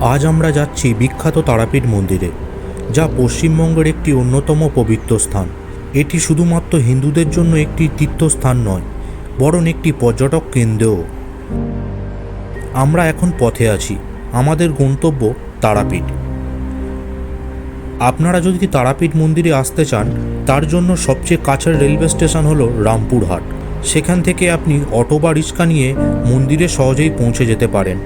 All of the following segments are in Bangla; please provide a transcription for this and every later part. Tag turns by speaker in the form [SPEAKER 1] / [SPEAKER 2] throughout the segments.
[SPEAKER 1] আজ আমরা যাচ্ছি বিখ্যাত তারাপীঠ মন্দিরে, যা পশ্চিমবঙ্গের একটি অন্যতম পবিত্র স্থান। এটি শুধুমাত্র হিন্দুদের জন্য একটি তীর্থস্থান নয়, বরং একটি পর্যটক কেন্দ্রও। আমরা এখন পথে আছি, আমাদের গন্তব্য তারাপীঠ। আপনারা যদি তারাপীঠ মন্দিরে আসতে চান, তার জন্য সবচেয়ে কাছের রেলওয়ে স্টেশন হলো রামপুরহাট। সেখান থেকে আপনি অটো বা রিক্সা নিয়ে মন্দিরে সহজেই পৌঁছে যেতে পারেন।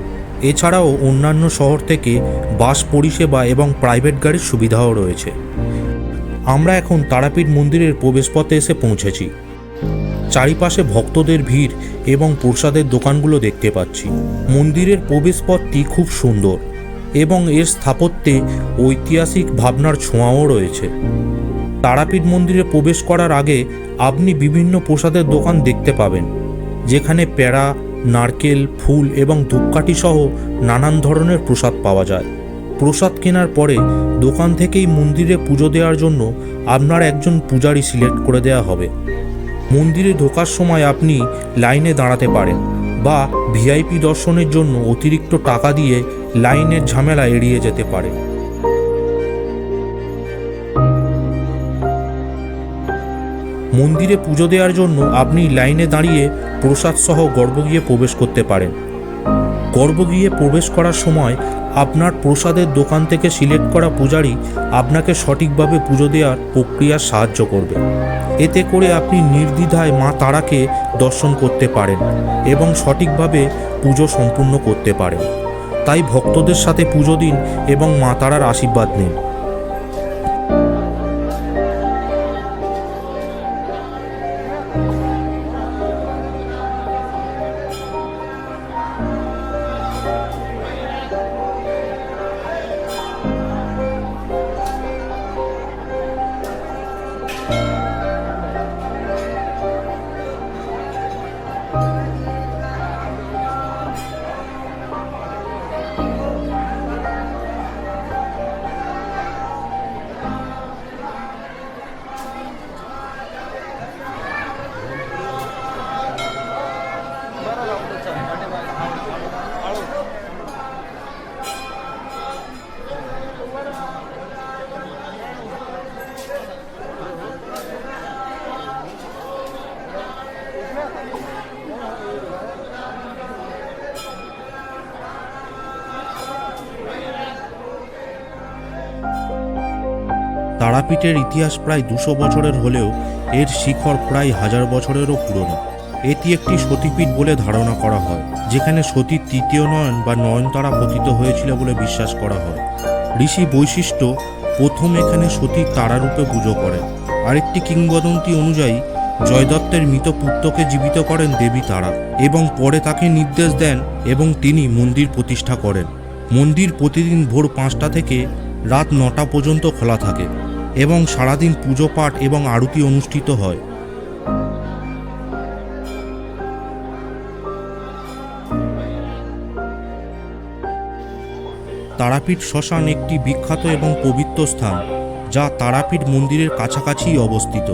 [SPEAKER 1] এছাড়াও অন্যান্য শহর থেকে বাস পরিষেবা এবং প্রাইভেট গাড়ির সুবিধাও রয়েছে। আমরা এখন তারাপীঠ মন্দিরের প্রবেশপথে এসে পৌঁছেছি। চারিপাশে ভক্তদের ভিড় এবং প্রসাদের দোকানগুলো দেখতে পাচ্ছি। মন্দিরের প্রবেশপথটি খুব সুন্দর এবং এর স্থাপত্যে ঐতিহাসিক ভাবনার ছোঁয়াও রয়েছে। তারাপীঠ মন্দিরে প্রবেশ করার আগে আপনি বিভিন্ন প্রসাদের দোকান দেখতে পাবেন, যেখানে প্যাড়া নারকেল, ফুল এবং ধূপকাঠি সহ নানান ধরনের প্রসাদ পাওয়া যায়। প্রসাদ কেনার পরে দোকান থেকেই মন্দিরে পুজো দেওয়ার জন্য আপনার একজন পূজারি সিলেক্ট করে দেওয়া হবে। মন্দিরে ঢোকার সময় আপনি লাইনে দাঁড়াতে পারেন বা ভিআইপি দর্শনের জন্য অতিরিক্ত টাকা দিয়ে লাইনের ঝামেলা এড়িয়ে যেতে পারে মন্দিরে পুজো দেওয়ার জন্য আপনি লাইনে দাঁড়িয়ে প্রসাদ সহ গর্ভগৃহে প্রবেশ করতে পারেন। গর্ভগৃহে প্রবেশ করার সময় আপনার প্রসাদের দোকান থেকে সিলেক্ট করা পূজারি আপনাকে সঠিকভাবে পুজো দেওয়ার প্রক্রিয়ার সাহায্য করবে। এতে করে আপনি নির্দ্বিধায় মা তারাকে দর্শন করতে পারেন এবং সঠিকভাবে পুজো সম্পূর্ণ করতে পারেন। তাই ভক্তদের সাথে পুজো দিন এবং মা তারার আশীর্বাদ নিন। Bye. তারাপীঠের ইতিহাস প্রায় দুশো বছরের হলেও এর শিখর প্রায় হাজার বছরেরও পুরনো। এটি একটি সতীপীঠ বলে ধারণা করা হয়, যেখানে সতীর তৃতীয় নয়ন বা নয়নতারা পতিত হয়েছিল বলে বিশ্বাস করা হয়। ঋষি বৈশিষ্ট্য, প্রথম এখানে সতীর তারারূপে পুজো করেন। আরেকটি কিংবদন্তি অনুযায়ী, জয়দত্তের মৃত পুত্রকে জীবিত করেন দেবী তারা এবং পরে তাকে নির্দেশ দেন এবং তিনি মন্দির প্রতিষ্ঠা করেন। মন্দির প্রতিদিন ভোর পাঁচটা থেকে রাত নটা পর্যন্ত খোলা থাকে। এবং সারাদিন পুজো পাঠ এবং আরতি অনুষ্ঠিত হয়। তারাপীঠ শ্মশান একটি বিখ্যাত এবং পবিত্র স্থান, যা তারাপীঠ মন্দিরের কাছাকাছিই অবস্থিত।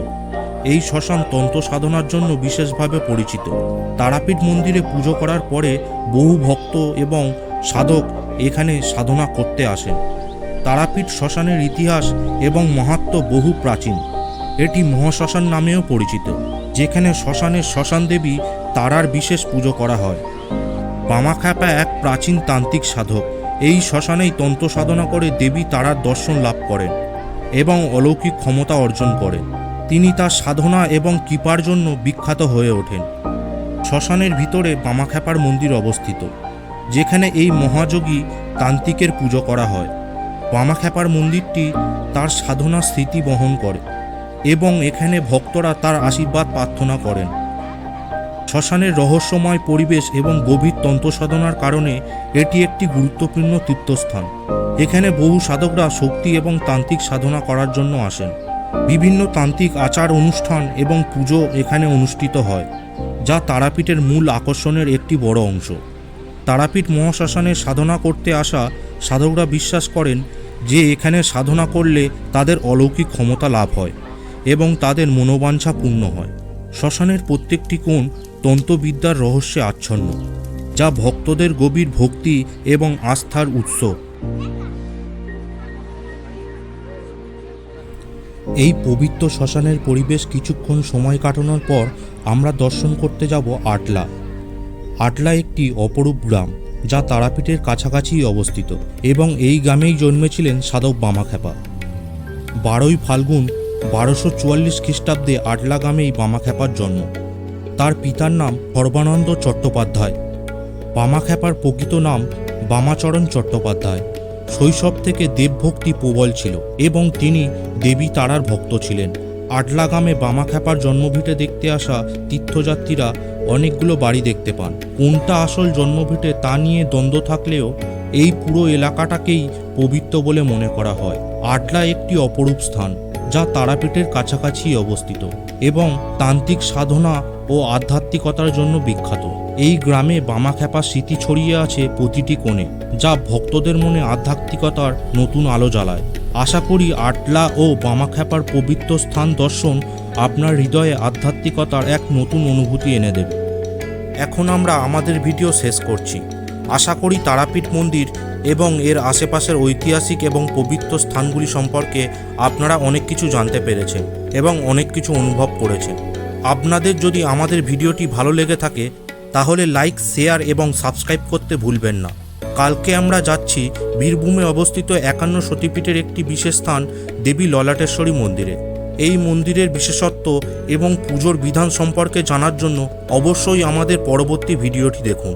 [SPEAKER 1] এই শ্মশান তন্ত্র সাধনার জন্য বিশেষভাবে পরিচিত। তারাপীঠ মন্দিরে পুজো করার পরে বহু ভক্ত এবং সাধক এখানে সাধনা করতে আসেন। তারাপীঠ শ্মশানের ইতিহাস এবং মাহাত্ম্য বহু প্রাচীন। এটি মহাশ্মশান নামেও পরিচিত, যেখানে শ্মশানের শ্মশান দেবী তারার বিশেষ পুজো করা হয়। বামাখ্যাপা এক প্রাচীন তান্ত্রিক সাধক। এই শ্মশানেই তন্ত্র সাধনা করে দেবী তারার দর্শন লাভ করেন এবং অলৌকিক ক্ষমতা অর্জন করেন। তিনি তার সাধনা এবং কৃপার জন্য বিখ্যাত হয়ে ওঠেন। শ্মশানের ভিতরে বামাখ্যাপার মন্দির অবস্থিত, যেখানে এই মহাযোগী তান্ত্রিকের পুজো করা হয়। বামাখ্যাপার মন্দিরটি তার সাধনা স্মৃতি বহন করে এবং এখানে ভক্তরা তার আশীর্বাদ প্রার্থনা করেন। শ্মশানের রহস্যময় পরিবেশ এবং গভীর তন্ত্র সাধনার কারণে এটি একটি গুরুত্বপূর্ণ তীর্থস্থান। এখানে বহু সাধকরা শক্তি এবং তান্ত্রিক সাধনা করার জন্য আসেন। বিভিন্ন তান্ত্রিক আচার অনুষ্ঠান এবং পুজো এখানে অনুষ্ঠিত হয়, যা তারাপীঠের মূল আকর্ষণের একটি বড় অংশ। তারাপীঠ মহাশ্মশানে সাধনা করতে আসা সাধকরা বিশ্বাস করেন যে এখানে সাধনা করলে তাদের অলৌকিক ক্ষমতা লাভ হয় এবং তাদের মনোবাঞ্ছা পূর্ণ হয়। শ্মশানের প্রত্যেকটি কোণ তন্ত্রবিদ্যার রহস্যে আচ্ছন্ন, যা ভক্তদের গভীর ভক্তি এবং আস্থার উৎস। এই পবিত্র শ্মশানের পরিবেশ কিছুক্ষণ সময় কাটানোর পর আমরা দর্শন করতে যাব আটলা। আটলা একটি অপরূপ গ্রাম। যা তারাপীঠের কাছাকাছিই অবস্থিত এবং এই গ্রামেই জন্মেছিলেন সাধক বামাখ্যাপা। বারোই ফাল্গুন বারোশো চুয়াল্লিশ খ্রিস্টাব্দে আটলা গ্রামেই বামাখ্যাপার জন্ম। তার পিতার নাম সর্বানন্দ চট্টোপাধ্যায়। বামাখ্যাপার প্রকৃত নাম বামাচরণ চট্টোপাধ্যায়। শৈশব থেকে দেবভক্তি প্রবল ছিল এবং তিনি দেবী তারার ভক্ত ছিলেন। আটলা গ্রামে বামাখ্যাপার জন্মভিটে দেখতে আসা তীর্থযাত্রীরা অনেকগুলো বাড়ি দেখতে পান। কোনটা আসল জন্মভিটে তা নিয়ে দ্বন্দ্ব থাকলেও এই পুরো এলাকাটাকেই পবিত্র বলে মনে করা হয়। আটলা একটি অপরূপ স্থান, যা তারাপীঠের কাছাকাছি অবস্থিত এবং তান্ত্রিক সাধনা ও আধ্যাত্মিকতার জন্য বিখ্যাত। এই গ্রামে বামাখ্যাপা স্মৃতি ছড়িয়ে আছে প্রতিটি কোণে, যা ভক্তদের মনে আধ্যাত্মিকতার নতুন আলো জ্বালায়। আশা করি আটলা ও বামাখ্যাপার পবিত্র স্থান দর্শন আপনার হৃদয়ে আধ্যাত্মিকতার এক নতুন অনুভূতি এনে দেবে। এখন আমরা আমাদের ভিডিও শেষ করছি। আশা করি তারাপীঠ মন্দির এবং এর আশেপাশের ঐতিহাসিক এবং পবিত্র স্থানগুলি সম্পর্কে আপনারা অনেক কিছু জানতে পেরেছেন এবং অনেক কিছু অনুভব করেছেন। আপনাদের যদি আমাদের ভিডিওটি ভালো লেগে থাকে, তাহলে লাইক, শেয়ার এবং সাবস্ক্রাইব করতে ভুলবেন না। কালকে আমরা যাচ্ছি বীরভূমে অবস্থিত একান্ন সতীপীঠের একটি বিশেষ স্থান, দেবী ললাটেশ্বরী মন্দিরে। এই মন্দিরের বিশেষত্ব এবং পুজোর বিধান সম্পর্কে জানার জন্য অবশ্যই আমাদের পরবর্তী ভিডিওটি দেখুন।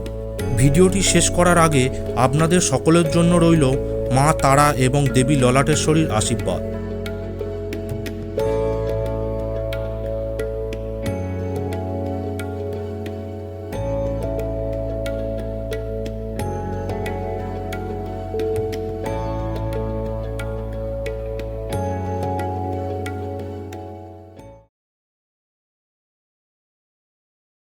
[SPEAKER 1] ভিডিওটি শেষ করার আগে আপনাদের সকলের জন্য রইল মা তারা এবং দেবী ললাটেশ্বরীর আশীর্বাদ।